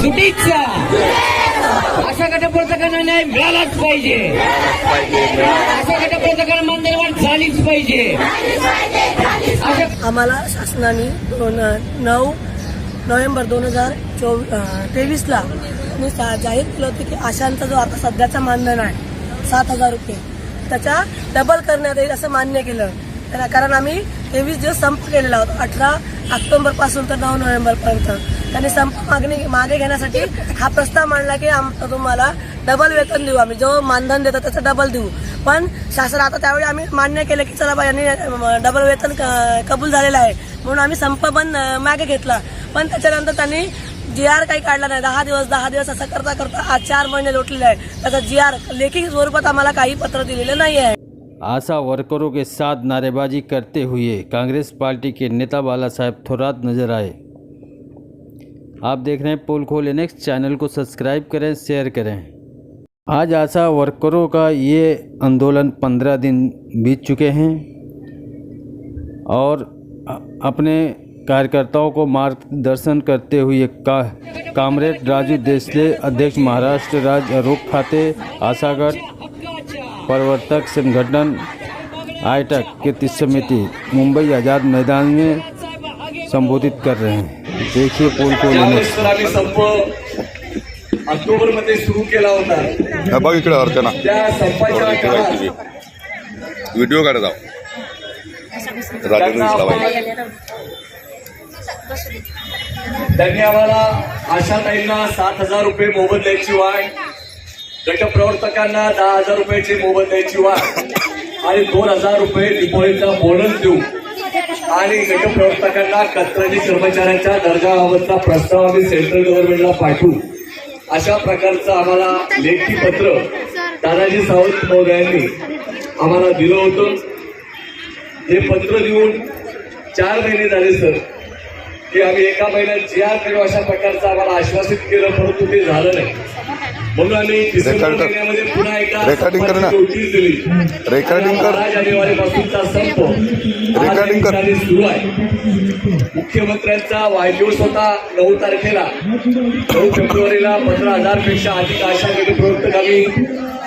सुटीचा अशा गटप्रवर्तकांना न्याय मिळालाच पाहिजे. अशा गटप्रवर्तकांना मानधनवाढ झालीच पाहिजे. आम्हाला शासनाने नऊ नोव्हेंबर दोन हजार चोवीस तेवीसला मी जाहीर केलं होतं की आशांचा जो आता सध्याचा मानधन आहे सात हजार रुपये त्याचा डबल करण्यात येईल असं मान्य केलं. तर कारण आम्ही तेवीस दिवस संप केलेला होता. अठरा ऑक्टोबरपासून तर नऊ नोव्हेंबरपर्यंत. त्यांनी संप मागणी मागे घेण्यासाठी हा प्रस्ताव मांडला की आम तुम्हाला डबल वेतन देऊ आम्ही. जो मानधन देतो त्याचं डबल देऊ. पण शासन आता त्यावेळी आम्ही मान्य केलं की चला यांनी डबल वेतन क- कबूल झालेलं आहे. म्हणून आम्ही संप पण मागे घेतला. पण त्याच्यानंतर त्यांनी जी आर काही काढला नाही. दहा दिवस दहा दिवस असं करता करता आज चार महिने लोटलेले आहे त्याचा जी आर लेखी स्वरूपात आम्हाला काही पत्र दिलेलं नाही आहे आशा वर्करों के साथ नारेबाजी करते हुए कांग्रेस पार्टी के नेता बाला साहेब थोरात नजर आए। आप देख रहे हैं पोल खोल नेक्स्ट चैनल को सब्सक्राइब करें शेयर करें। आज आशा वर्करों का ये आंदोलन पंद्रह दिन बीत चुके हैं और अपने कार्यकर्ताओं को मार्गदर्शन करते हुए का, कामरेड राजू देसले, अध्यक्ष महाराष्ट्र राज्य आरोप खाते, आशागढ़ प्रवर्तक संगठन आईटक की तीस समिति, मुंबई आज़ाद मैदान में संबोधित कर रहे हैं। देखिए पोल को लेने त्यावेळेस तर आम्ही संप ऑक्टोबरमध्ये सुरू केला होता. हा बघ इकडे अर्चना. त्या संपाच्या काळात व्हिडिओ काढत त्यांनी आम्हाला आशाताईंना सात हजार रुपये मोबदल्याची वाढ गटप्रवर्तकांना दहा हजार रुपयाची मोबदल्याची वाढ आणि दोन हजार रुपये दिवाळीचा बोनस देऊ आणि गटप्रवर्तकांना कंत्राटी कर्मचाऱ्यांच्या दर्जाबाबतचा प्रस्ताव आम्ही सेंट्रल गव्हर्नमेंटला पाठवू. अशा प्रकारचं आम्हाला लेखी पत्र दादाजी सावंत महोदयांनी आम्हाला दिलं होतं. हे पत्र देऊन चार महिने झाले सर. की आम्ही एका महिन्यात जे आर करू अशा प्रकारचं आम्हाला आश्वासित केलं परंतु ते झालं नाही. म्हणून आम्ही पुन्हा एकदा रेकॉर्डिंग कर ना. रेकॉर्डिंग कर. रेकॉर्डिंग कर. सुरू आहे. मुख्यमंत्र्यांचा वाढदिवस होता नऊ तारखेला. नऊ फेब्रुवारीला पंधरा हजारपेक्षा अधिक आशा प्रवर्तक आम्ही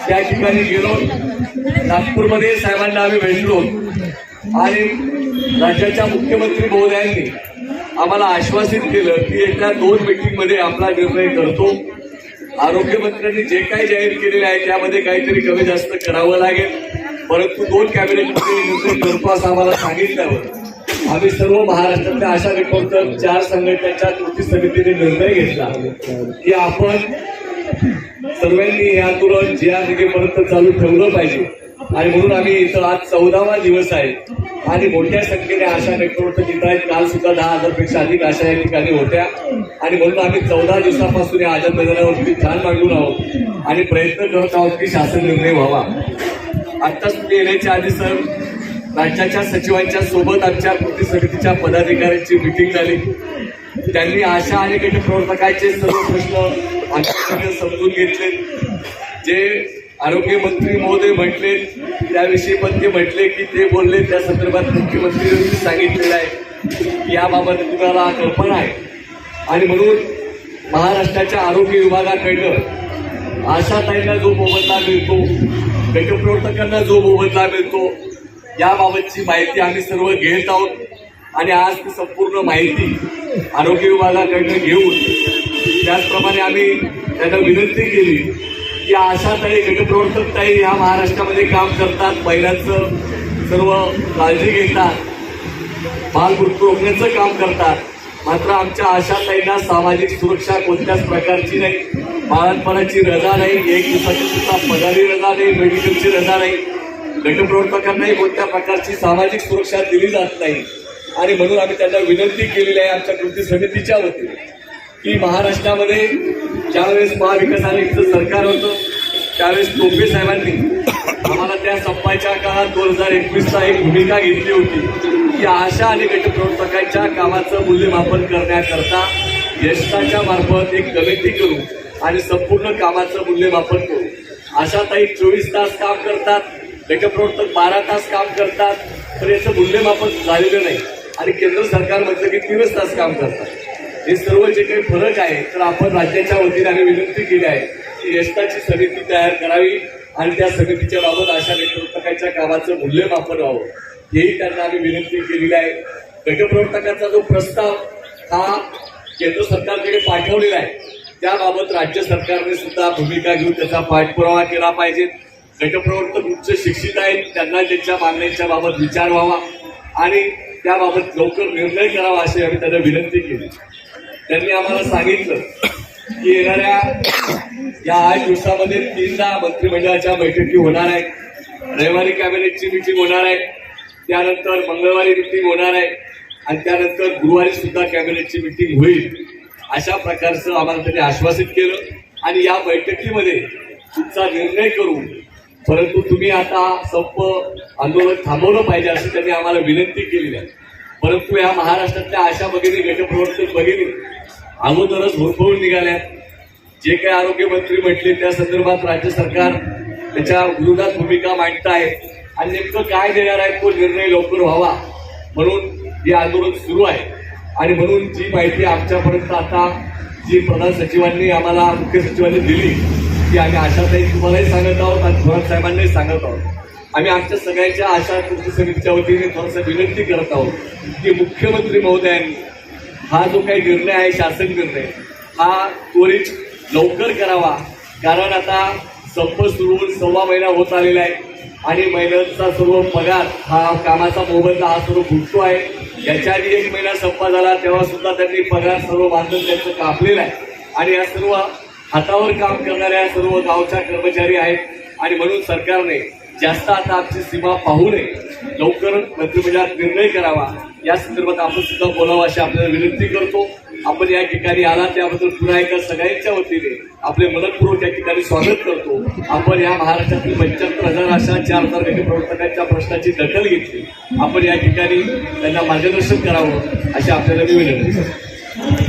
त्या ठिकाणी गेलो. नागपूरमध्ये साहेबांना आम्ही भेटलो. आणि राज्याच्या मुख्यमंत्री महोदयांनी आम्हाला आश्वासित केलं की एका दोन मीटिंगमध्ये आपला निर्णय करतो. आरोग्यमंत्र्यांनी जे काही जाहीर केलेले आहे त्यामध्ये काहीतरी कमी जास्त करावं लागेल. परंतु दोन कॅबिनेट मंत्री करतो आम्हाला सांगितल्यावर आम्ही सर्व महाराष्ट्रातल्या आशा रिपोर्टर चार संघटनांच्या कृती समितीने निर्णय घेतला की आपण सर्वांनी हे आंदोलन जे आर निघेपर्यंत चालू ठेवलं पाहिजे. आणि म्हणून आम्ही इथं आज चौदावा दिवस आहे. आणि मोठ्या संख्येने आशा नेटवर्क जिथं आहेत काल सुद्धा दहा हजारपेक्षा अधिक आशा या ठिकाणी होत्या. आणि म्हणून आम्ही चौदा दिवसापासून या आझाद मैदानावरती ठाण मांडून आहोत. आणि प्रयत्न करत आहोत की शासन निर्णय व्हावा. आत्ताच तुम्ही येण्याच्या आधी सर राज्याच्या सचिवांच्या सोबत आमच्या कृती समितीच्या पदाधिकाऱ्यांची मिटिंग झाली. त्यांनी आशा आणि गट प्रवर्तकांचे सर्व प्रश्न आमच्याकडे समजून घेतले. जे आरोग्य मंत्री महोदय म्हटले त्याविषयी पण ते म्हटले की ते बोलले त्या संदर्भात मुख्यमंत्र्यांनी सांगितलेलं आहे. याबाबत तुम्हाला कल्पना आहे? आणि म्हणून महाराष्ट्राच्या आरोग्य विभागाकडनं आशाताईंना जो मोबदला मिळतो गटप्रवर्तकांना जो मोबदला मिळतो याबाबतची माहिती आम्ही सर्व घेत आहोत. आणि आज ती संपूर्ण माहिती आरोग्य विभागाकडनं घेऊन त्याचप्रमाणे आम्ही त्यांना विनंती केली की आशाताई गटप्रवर्तक ताई ह्या महाराष्ट्रामध्ये काम करतात. महिलांचं सर्व काळजी घेतात. बालमृत्यू रोखण्याचं काम करतात. मात्र आमच्या आशाताईंना सामाजिक सुरक्षा कोणत्याच प्रकारची नाही. बाळणपणाची रजा नाही. एक दिवसाची सुद्धा पगारी रजा नाही. मेडिकलची रजा नाही. गटप्रवर्तकांनाही कोणत्या प्रकारची सामाजिक सुरक्षा दिली जात नाही. आणि म्हणून आम्ही त्यांना विनंती केलेली आहे आमच्या कृती समितीच्या वतीने. की महाराष्ट्रामध्ये ज्यावेळेस महाविकास आघाडीचं सरकार होतं त्यावेळेस टोपे साहेबांनी आम्हाला त्या संपाच्या काळात दोन हजार एकवीसला एक भूमिका घेतली होती की आशा आणि गटप्रवर्तकांच्या कामाचं मूल्यमापन करण्याकरता यशताच्या मार्फत एक कमिटी करू आणि संपूर्ण कामाचं मूल्यमापन करू. आशाताई चोवीस तास काम करतात गटप्रवर्तक बारा तास काम करतात तर याचं मूल्यमापन झालेलं नाही. आणि केंद्र सरकार म्हटलं की तीनच तास काम करतात? हे सर्व जे काही फरक आहे तर आपण राज्याच्या वतीने आम्ही विनंती केली आहे की एस्टाची समिती तयार करावी आणि त्या समितीच्या बाबत अशा गटप्रवर्तकाच्या कामाचं मूल्यमापन व्हावं. हेही त्यांना आम्ही विनंती केलेली आहे. गटप्रवर्तकाचा जो प्रस्ताव हा केंद्र सरकारकडे पाठवलेला आहे त्याबाबत राज्य सरकारने सुद्धा भूमिका घेऊन त्याचा पाठपुरावा केला पाहिजे. गटप्रवर्तक उच्च शिक्षित आहेत त्यांना त्यांच्या मागण्यांच्या बाबत विचार व्हावा आणि त्याबाबत लवकर निर्णय करावा अशी आम्ही त्यांना विनंती केली. त्यांनी आम्हाला सांगितलं की येणाऱ्या या आठ दिवसामध्ये तीनदा मंत्रिमंडळाच्या बैठकी होणार आहेत रविवारी कॅबिनेटची मिटिंग होणार आहे. त्यानंतर मंगळवारी मिटिंग होणार आहे. आणि त्यानंतर गुरुवारी सुद्धा कॅबिनेटची मिटिंग होईल. अशा प्रकारचं आम्हाला त्यांनी आश्वासित केलं. आणि या बैठकीमध्ये तुमचा निर्णय करू. परंतु तुम्ही आता संप आंदोलन थांबवलं पाहिजे असं त्यांनी आम्हाला विनंती केलेली आहे. परंतु या महाराष्ट्रातल्या अशा भगिनी गटप्रवर्तक भगिनी अगोदरच होऊन निघाल्यात. जे काही आरोग्यमंत्री म्हटले त्या संदर्भात राज्य सरकार त्याच्या विरोधात भूमिका मांडत आहे आणि नेमकं काय देणार आहे तो निर्णय लवकर व्हावा म्हणून हे आंदोलन सुरू आहे. आणि म्हणून जी माहिती आमच्यापर्यंत आता जी प्रधान सचिवांनी आम्हाला मुख्य सचिवांनी दिली ती आम्ही आशाताई तुम्हालाही सांगत आहोत आणि थोरात साहेबांनाही सांगत आहोत. आम्ही आमच्या सगळ्यांच्या आशा कृती समितीच्या वतीने थोडंसं विनंती करत आहोत की मुख्यमंत्री महोदयांनी हा जो काही निर्णय आहे शासन निर्णय हा त्वरित लवकर करावा. कारण आता संप सुरू होऊन सव्वा महिना होत आलेला आहे आणि महिन्याचा सर्व पगार हा कामाचा मोबदला हा सर्व फुटतो आहे. याच्या आधी एक महिना संपा झाला तेव्हा सुद्धा त्यांनी पगार सर्व बांधून त्यांचं कापलेलं आहे. आणि या सर्व हातावर काम करणाऱ्या सर्व गावच्या कर्मचारी आहेत. आणि म्हणून सरकारने जास्त आता आमची सीमा पाहू नये. लवकर मंत्रिमंडळात निर्णय करावा. या संदर्भात आपण सुद्धा बोलावं अशी आपल्याला विनंती करतो. आपण या ठिकाणी आला त्याबद्दल पुन्हा एकदा सगळ्यांच्या वतीने आपले मनपूर्वक या ठिकाणी स्वागत करतो. आपण या महाराष्ट्रातील पंच्याहत्तर हजार अशा चार हजार प्रवर्तकांच्या प्रश्नाची दखल घेतली. आपण या ठिकाणी त्यांना मार्गदर्शन करावं अशी आपल्याला मी विनंती करतो.